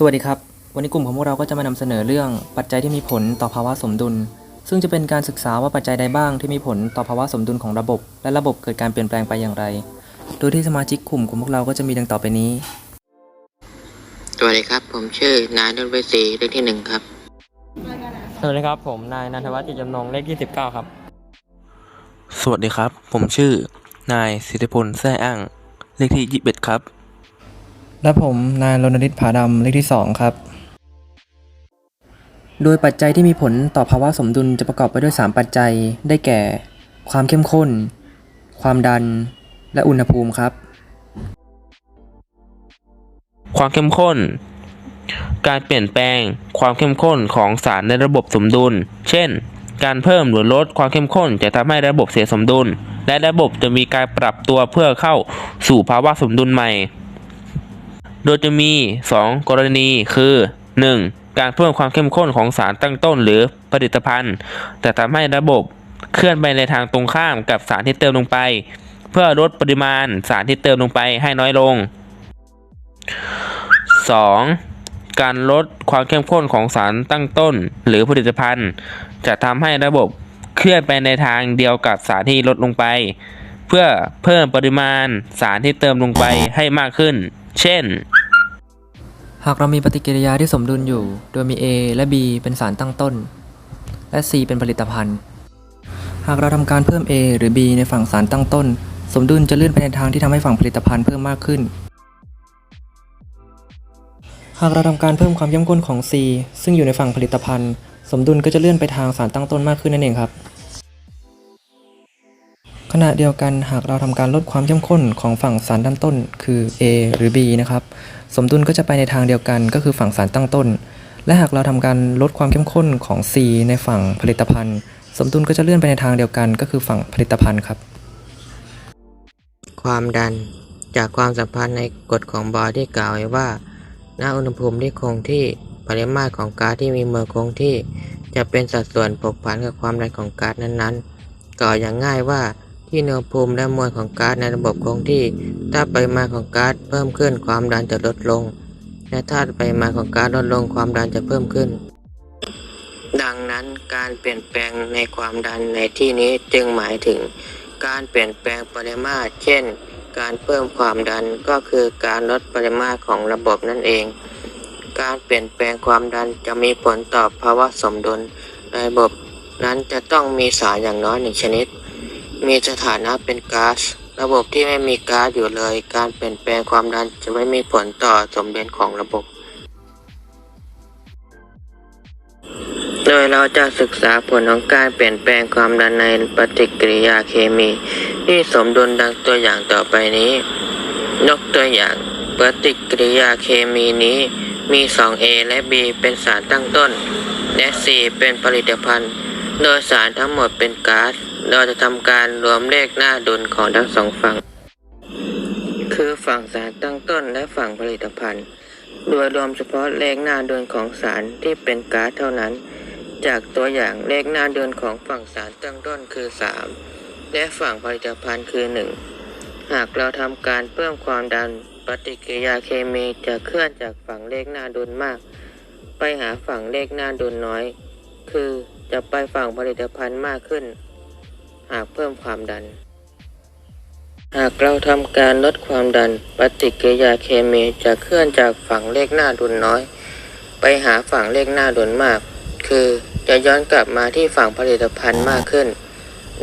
สวัสดีครับ วันนี้กลุ่มของพวกเราก็จะมานำเสนอเรื่องปัจจัยที่มีผลต่อภาวะสมดุล ซึ่งจะเป็นการศึกษาว่าปัจจัยใดบ้างที่มีผลต่อภาวะสมดุลของระบบ และระบบเกิดการเปลี่ยนแปลงไปอย่างไร โดยที่สมาชิกกลุ่มของพวกเราก็จะมีดังต่อไปนี้ สวัสดีครับ ผมชื่อนายนนท์เวสีเลขที่หนึ่งครับ สวัสดีครับ ผมนายนันทวัฒน์จิตจำนงเลขที่19ครับ สวัสดีครับ ผมชื่อนายสิทธิพลแซ่อ้างเลขที่ยี่สิบเอ็ดครับ และผมนายรณฤทธิ์ผาดำเลขที่ 2 ครับ โดยปัจจัยที่มีผลต่อภาวะสมดุลจะประกอบไปด้วย 3 ปัจจัย ได้แก่ ความเข้มข้น ความดัน และอุณหภูมิครับ ความเข้มข้น การเปลี่ยนแปลงความเข้มข้นของสารในระบบสมดุล เช่น การเพิ่มหรือลดความเข้มข้นจะทำให้ระบบเสียสมดุล และระบบจะมีการปรับตัวเพื่อเข้าสู่ภาวะสมดุลใหม่ โดยจะมี 2 กรณีคือ 1. การเพิ่มความเข้มข้นของสารตั้งต้นหรือผลิตภัณฑ์ แต่ทำให้ระบบเคลื่อนไปในทางตรงข้ามกับสารที่เติมลงไป เพื่อลดปริมาณสารที่เติมลงไปให้น้อยลง 2. การลดความเข้มข้นของสารตั้งต้นหรือผลิตภัณฑ์ จะทำให้ระบบเคลื่อนไปในทางเดียวกับสารที่ลดลงไป เพื่อเพิ่มปริมาณสารที่เติมลงไปให้มากขึ้น เช่น หากเรามีปฏิกิริยาที่สมดุลอยู่ โดยมี A และ B เป็นสารตั้งต้น และ C เป็นผลิตภัณฑ์ หากเราทำการเพิ่ม A หรือ B ในฝั่งสารตั้งต้น สมดุลจะเลื่อนไปในทางที่ทำให้ฝั่งผลิตภัณฑ์เพิ่มมากขึ้น หากเราทำการเพิ่มความเข้มข้นของ C ซึ่งอยู่ในฝั่งผลิตภัณฑ์ สมดุลก็จะเลื่อนไปทางสารตั้งต้นมากขึ้นนั่นเองครับ ขณะเดียวกันหากเราทำการลดความเข้มข้นของฝั่งสารด้านต้น คือ A หรือ B นะครับ สมดุลก็จะไปในทางเดียวกันก็คือฝั่งสารตั้งต้น และหากเราทำการลดความเข้มข้นของ C ในฝั่งผลิตภัณฑ์ สมดุลก็จะเลื่อนไปในทางเดียวกันก็คือฝั่งผลิตภัณฑ์ครับ ความดันจากความสัมพันธ์ในกฎของบอร์ที่กล่าวไว้ว่า ณ อุณหภูมิที่คงที่ปริมาตรของก๊าซที่มีมวลคงที่ จะเป็นสัดส่วนผกผันกับความดันของก๊าซนั้นๆ กล่าวอย่างง่ายว่า ที่อุณหภูมิและมวลของก๊าซในระบบคงที่ ถ้าปริมาณของก๊าซเพิ่มขึ้นความดันจะลดลง และถ้าปริมาณของก๊าซลดลงความดันจะเพิ่มขึ้น ดังนั้นการเปลี่ยนแปลงในความดันในที่นี้จึงหมายถึง การเปลี่ยนแปลงปริมาตร เช่น การเพิ่มความดันก็คือการลดปริมาตรของระบบนั่นเอง การเปลี่ยนแปลงความดันจะมีผลต่อภาวะสมดุลในระบบนั้นจะต้องมีสารอย่างน้อยหนึ่งชนิด มีสถานะเป็นก๊าซระบบที่ไม่มีก๊าซอยู่เลย การเปลี่ยนแปลงความดันจะไม่มีผลต่อสมดุลของระบบ โดยเราจะศึกษาผลของการเปลี่ยนแปลงความดันในปฏิกิริยาเคมี ที่สมดุลดังตัวอย่างต่อไปนี้ ยกตัวอย่างปฏิกิริยาเคมีนี้มี 2A และ B เป็นสารตั้งต้น และ C เป็นผลิตภัณฑ์ โดยสารทั้งหมดเป็นก๊าซ เราจะทำการรวมเลขหน้าดุลของทั้งสองฝั่ง คือฝั่งสารตั้งต้นและฝั่งผลิตภัณฑ์ โดยรวมเฉพาะเลขหน้าดุลของสารที่เป็นก๊าซเท่านั้น จากตัวอย่างเลขหน้าดือนของฝั่งสารตั้งต้นคือ 3 และฝั่งผลิตภัณฑ์คือ 1 หากเราทำการเพิ่มความดันปฏิกิริยาเคมีจะเคลื่อนจากฝั่งเลขหน้าดุลมาก ไปหาฝั่งเลขหน้าดุลน้อย คือจะไปฝั่งผลิตภัณฑ์มากขึ้น หากเพิ่มความดัน หากเราทำการลดความดัน ปฏิกิริยาเคมีจะเคลื่อนจากฝั่งเลขหน้าดุลน้อย ไปหาฝั่งเลขหน้าดุลมาก คือจะย้อนกลับมาที่ฝั่งผลิตภัณฑ์มากขึ้น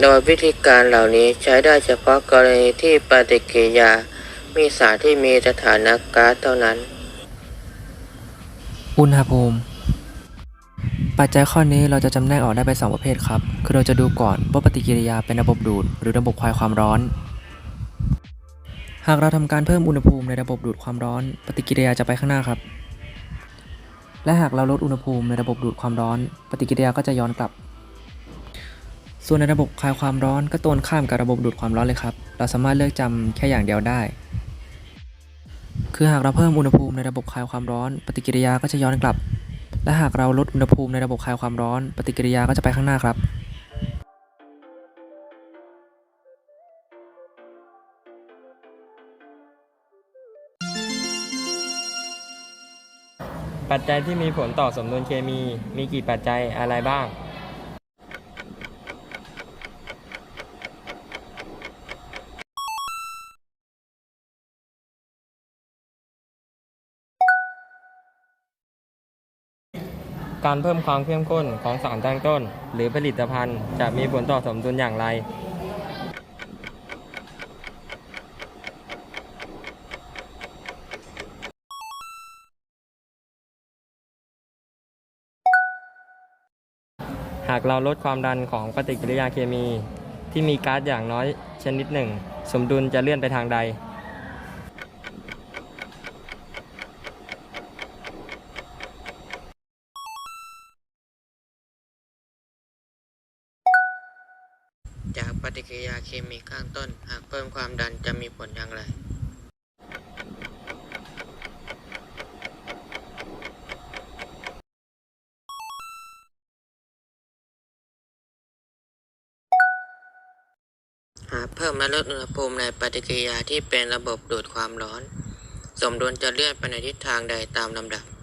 โดยวิธีการเหล่านี้ใช้ได้เฉพาะกรณีที่ปฏิกิริยามีสารที่มีสถานะก๊าซเท่านั้น อุณหภูมิ ปัจจัยข้อนี้เราจะจำแนกออกได้เป็นสองประเภทครับ คือเราจะดูก่อนว่าปฏิกิริยาเป็นระบบดูด หรือระบบคลายความร้อน หากเราทำการเพิ่มอุณหภูมิในระบบดูดความร้อน ปฏิกิริยาจะไปข้างหน้าครับ และหากเราลดอุณหภูมิในระบบดูดความร้อน ปฏิกิริยาก็จะย้อนกลับ ส่วนในระบบคลายความร้อนก็ตรงข้ามกับระบบดูดความร้อนเลยครับ เราสามารถเลือกจำแค่อย่างเดียวได้ คือหากเราเพิ่มอุณหภูมิในระบบคลายความร้อน ปฏิกิริยาก็จะย้อนกลับ และหากเราลดอุณหภูมิในระบบคลายความร้อน ปฏิกิริยาก็จะไปข้างหน้าครับปัจจัยที่มีผลต่อสมดุลเคมีมีกี่ปัจจัยอะไรบ้าง การเพิ่มความเข้มข้นของสารตั้งต้น หรือผลิตภัณฑ์ จะมีผลต่อสมดุลอย่างไรหากเราลดความดันของปฏิกิริยาเคมี ที่มีก๊าซอย่างน้อยชนิดหนึ่ง สมดุลจะเลื่อนไปทางใด ฏิกิริยาเคมีข้างต้น หากเพิ่มความดันจะมีผลอย่างไรหากเพิ่มและลดอุณหภูมิในปฏิกิริยาที่เป็นระบบดูดความร้อน สมดุลจะเลื่อนไปในทิศทางใดตามลำดับ